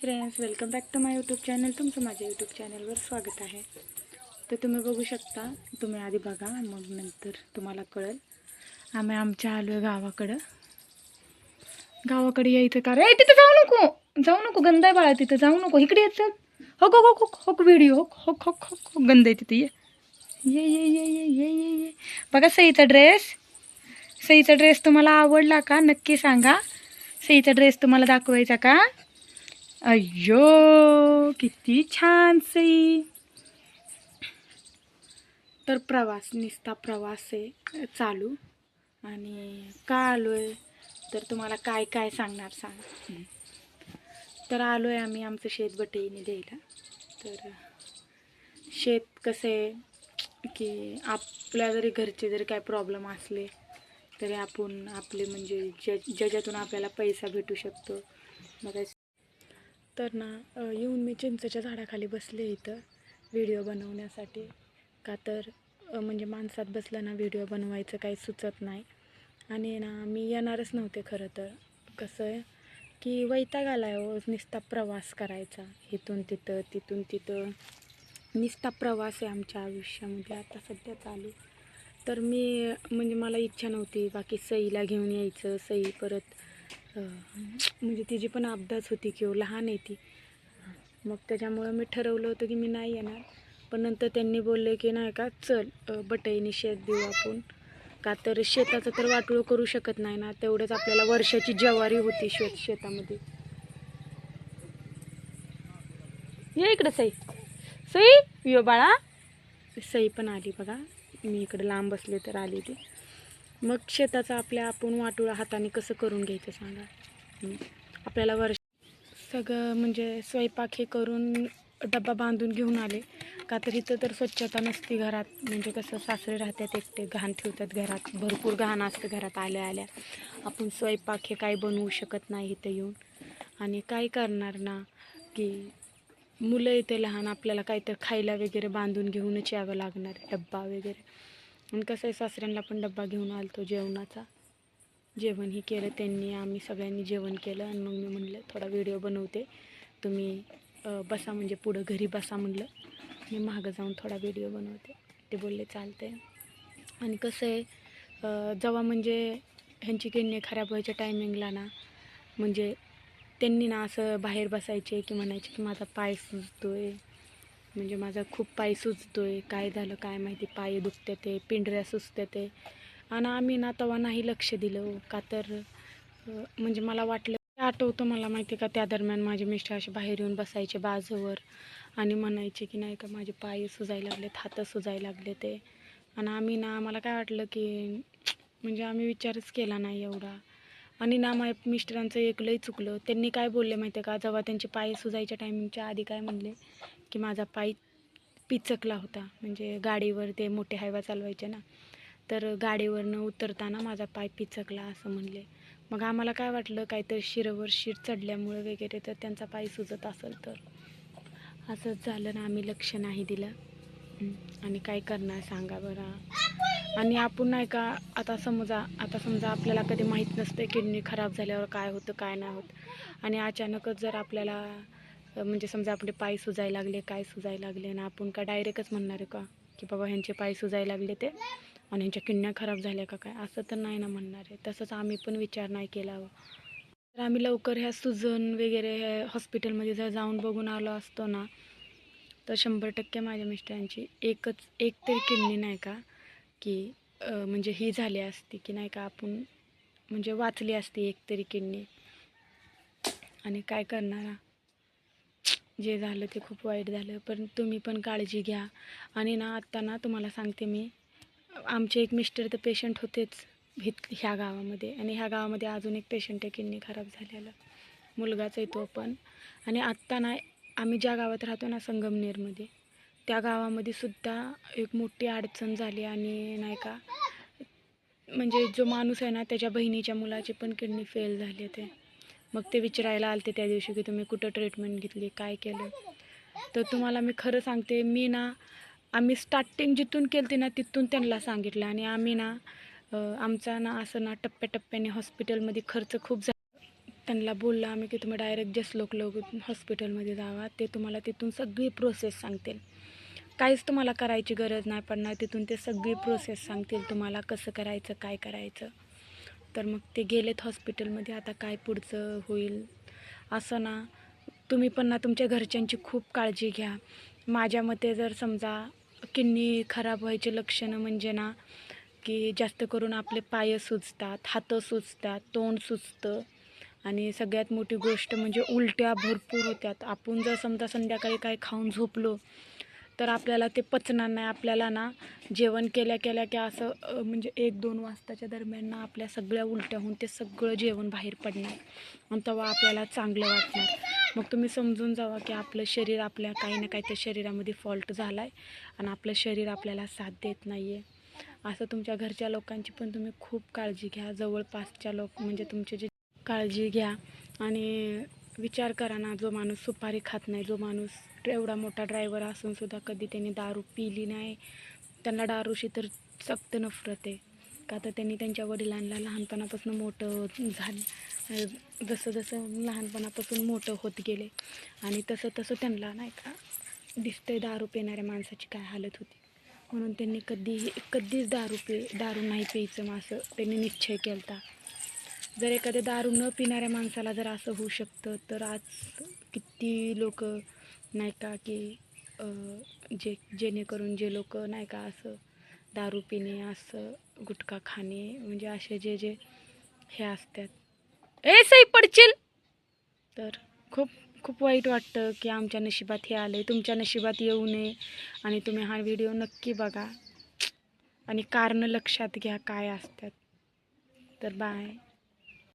Friends welcome back to my YouTube channel तुमचं माझ्या YouTube चॅनलवर स्वागत आहे. तर तुम्ही बघू शकता तुम्ही आधी बघा मग नंतर तुम्हाला कळेल. आम्ही आमच्या आलो आहे गावाकडं गावाकडे यायचं का? रे तिथं जाऊ नको! जाऊ नको गंद आहे बाळा तिथं. जाऊ नको इकडे येत हो हो हो हो व्हिडिओ हो हो हो हो हो गंद आहे तिथे. ये. ये ये ये ये ये ये ये. बघा सईचा ड्रेस सईचा ड्रेस तुम्हाला आवडला का? नक्की सांगा. सईचा ड्रेस तुम्हाला दाखवायचा का? अय्यो किती छान सई तर प्रवास निस्ता प्रवास आहे. चालू. आणि का आलोय? तर तुम्हाला काय काय सांगणार सांग. तर आलोय आम्ही आमचं शेत बटेईने द्यायला. तर शेत कसं आहे की आपल्या जरी घरचे जरी काय प्रॉब्लेम असले तरी आपण आपले म्हणजे ज्या ज्याच्यातून आपल्याला पैसा भेटू शकतो. मग तर ना येऊन मी चिंचेच्या झाडाखाली बसले इथं व्हिडिओ बनवण्यासाठी. का तर म्हणजे माणसात बसलं ना व्हिडिओ बनवायचं काही सुचत नाही. आणि ना मी येणारच नव्हते खरं तर. कसं आहे की वैताग आला आहे हो, निस्ता प्रवास करायचा. इथून तिथं तिथून तिथं. निस्ता प्रवास आहे आमच्या आयुष्यामध्ये. आता सध्या चालू. तर मी म्हणजे मला इच्छा नव्हती बाकी सईला घेऊन यायचं सई परत म्हणजे तिची पण अपदाच होती किंवा लहान आहे ती. मग त्याच्यामुळं मी ठरवलं होतं की मी नाही येणार. पण नंतर त्यांनी बोलले की नाही का चल बटईनी शेत देऊ आपण. का तर शेताचं तर वाटोळ करू शकत नाही ना तेवढंच आपल्याला वर्षाची ज्वारी होती शेत शेतामध्ये. ये इकडं सई. सई? यो बाळा. सई पण आली बघा. मी इकडे लांब बसले तर आली ती. मग शेताचा आपल्या आपण वाटोळा हाताने कसं करून घ्यायचं सांगा? आपल्याला वर्ष सगळं म्हणजे स्वयंपाक हे करून डब्बा बांधून घेऊन आले. का तर इथं तर स्वच्छता नसती घरात. म्हणजे कसं सासरे राहतात एकटे घाण ठेवतात घरात. भरपूर घाण असतं घरात आल्या आल्या. आपण स्वयंपाक हे काय बनवू शकत नाही इथं येऊन. आणि काय करणार ना की मुलं इथे लहान आपल्याला काहीतरी खायला वगैरे बांधून घेऊनच यावं लागणार. डब्बा वगैरे. आणि कसं आहे सासऱ्यांना पण डब्बा घेऊन आलतो जेवणाचा. जेवणही केलं त्यांनी आम्ही सगळ्यांनी जेवण केलं आणि मग मी म्हणलं थोडा व्हिडिओ बनवते. तुम्ही बसा म्हणजे पुढं घरी बसा म्हणलं. मी मागं जाऊन थोडा व्हिडिओ बनवते. ते बोलले चालते आणि कसं आहे जेव्हा म्हणजे ह्यांची किडनी खराब व्हायच्या टायमिंगला ना म्हणजे त्यांनी ना असं बाहेर बसायचे की म्हणायचे की माझा पाय सुजतो आहे म्हणजे माझा खूप पाय सुजतोय काय झालं काय माहिती पाय दुखते ते पिंढऱ्या सुचते ते. आणि आम्ही ना तेव्हा नाही लक्ष दिलं का तर म्हणजे मला वाटलं आठवतं मला माहिती आहे का त्या दरम्यान माझे मिस्टर असे बाहेर येऊन बसायचे बाजूवर आणि म्हणायचे की नाही का माझे पाय सुजायला लागलेत हात सुजायला लागले ते. आणि आम्ही ना मला काय वाटलं की म्हणजे आम्ही विचारच केला नाही एवढा. आणि ना माझ्या मिस्टरांचं एक लई चुकलं. त्यांनी काय बोलले माहिती आहे का जेव्हा त्यांचे पाय सुजायच्या टायमिंगच्या आधी काय म्हणले की माझा पाय पिचकला होता. म्हणजे गाडीवर ते मोठे हायवा चालवायचे ना तर गाडीवरनं उतरताना माझा पाय पिचकला असं म्हणले. मग आम्हाला काय वाटलं काहीतरी शिरवर शिर चढल्यामुळे वगैरे तर त्यांचा पाय सुजत असेल तर? असंच झालं ना आम्ही लक्ष नाही दिलं. आणि काय करणार सांगा बरं. आणि आपण नाही का आता समजा आता समजा आपल्याला कधी माहीत नसतं किडनी खराब झाल्यावर काय होतं काय नाही होत. आणि अचानकच जर आपल्याला म्हणजे समजा आपले पाय सुजायला लागले काय सुजायला लागले ना आपण का डायरेक्टच म्हणणार आहे का? की बाबा ह्यांचे पाय सुजायला लागले ते आणि ह्यांच्या किडण्या खराब झाल्या का काय? असं तर नाही ना म्हणणार आहे. तसंच आम्ही पण विचार नाही केला तर आम्ही लवकर ह्या सुजन वगैरे ह्या हॉस्पिटलमध्ये जर जाऊन बघून आलो असतो ना तर शंभर टक्के माझ्या मिस्टरांची एकच एक तरी किडनी नाही का की म्हणजे ही झाली असती की नाही का आपण म्हणजे वाचली असती एक तरी किडनी. आणि काय करणार? जे झालं ते खूप वाईट झालं पण तुम्ही पण काळजी घ्या. आणि ना आत्ता ना तुम्हाला सांगते मी आमचे एक मिस्टर तर पेशंट होतेच हित ह्या गावामध्ये. आणि ह्या गावामध्ये अजून एक पेशंट आहे किडनी खराब झालेला. मुलगाच येतो पण. आणि आत्ता ना आम्ही ज्या गावात राहतो ना संगमनेरमध्ये त्या गावामध्ये सुद्धा एक मोठी अडचण झाली आणि नाही का म्हणजे जो माणूस आहे ना त्याच्या बहिणीच्या मुलाची पण किडनी फेल झाली ते मग ते विचारायला आलते त्या दिवशी की तुम्ही कुठं ट्रीटमेंट घेतली काय केलं? तर तुम्हाला मी खरं सांगते मी ना आम्ही स्टार्टिंग जिथून केली ना तिथून त्यांना सांगितलं आणि आम्ही ना आमचा ना असं ना टप्प्याटप्प्याने हॉस्पिटलमध्ये खर्च खूप झाला. त्यांना बोललं आम्ही की तुम्ही डायरेक्ट जसलोक लोक हॉस्पिटलमध्ये जावा ते तुम्हाला तिथून सगळी प्रोसेस सांगतील. काहीच तुम्हाला करायची गरज नाही पडणार तिथून ते सगळी प्रोसेस सांगतील तुम्हाला कसं करायचं काय करायचं. तर मग ते गेलेत हॉस्पिटलमध्ये. आता काय पुढचं होईल? असं ना. तुम्ही पण ना तुमच्या घरच्यांची खूप काळजी घ्या. माझ्या मते जर समजा किडनी खराब व्हायचे लक्षणं म्हणजे ना की जास्त करून आपले पाय सुजतात हातं सुजतात तोंड सुजतं. आणि सगळ्यात मोठी गोष्ट म्हणजे उलट्या भरपूर होत्यात. आपण जर समजा संध्याकाळी काय खाऊन झोपलो तर आपल्याला ते पचणार नाही. आपल्याला ना जेवण केल्या केल्या की असं म्हणजे एक दोन वाजताच्या दरम्यान ना आपल्या सगळ्या उलट्या होऊन ते सगळं जेवण बाहेर पडणार आणि तेव्हा आपल्याला चांगलं वाटणार. मग तुम्ही समजून जावा की आपलं शरीर आपल्या काही ना काही त्या शरीरामध्ये फॉल्ट झाला आहे आणि आपलं शरीर आपल्याला साथ देत नाही आहे असं तुमच्या घरच्या लोकांची पण तुम्ही खूप काळजी घ्या. जवळपासच्या लोक म्हणजे तुमचे जे काळजी घ्या आणि विचार करा ना जो माणूस सुपारी खात नाही जो माणूस एवढा मोठा ड्रायव्हर असून सुद्धा कधी त्यांनी दारू पिली नाही. त्यांना दारूशी तर सक्त नफरत आहे. का तर त्यांनी त्यांच्या वडिलांना लहानपणापासून मोठं झालं जसं जसं लहानपणापासून मोठं होत गेले. आणि तसं तसं त्यांना नाही का दिसतंय दारू पिणाऱ्या माणसाची काय हालत होती. म्हणून त्यांनी कधीही कधीच दारू पे दारू नाही प्यायचं मग असं त्यांनी निश्चय केला होता जर एखाद्या दारू न पिणाऱ्या माणसाला जर असं होऊ शकतं तर आज किती लोक नाही का की जे जेणेकरून जे लोक नाही का असं दारू पिणे असं गुटखा खाणे म्हणजे असे जे जे हे असतात. ए सई पडशील! तर खूप खूप वाईट वाटतं की आमच्या नशिबात हे आलं तुमच्या नशिबात येऊ नये आणि तुम्ही हा व्हिडिओ नक्की बघा. आणि कारणं लक्षात घ्या काय असतात. तर बाय.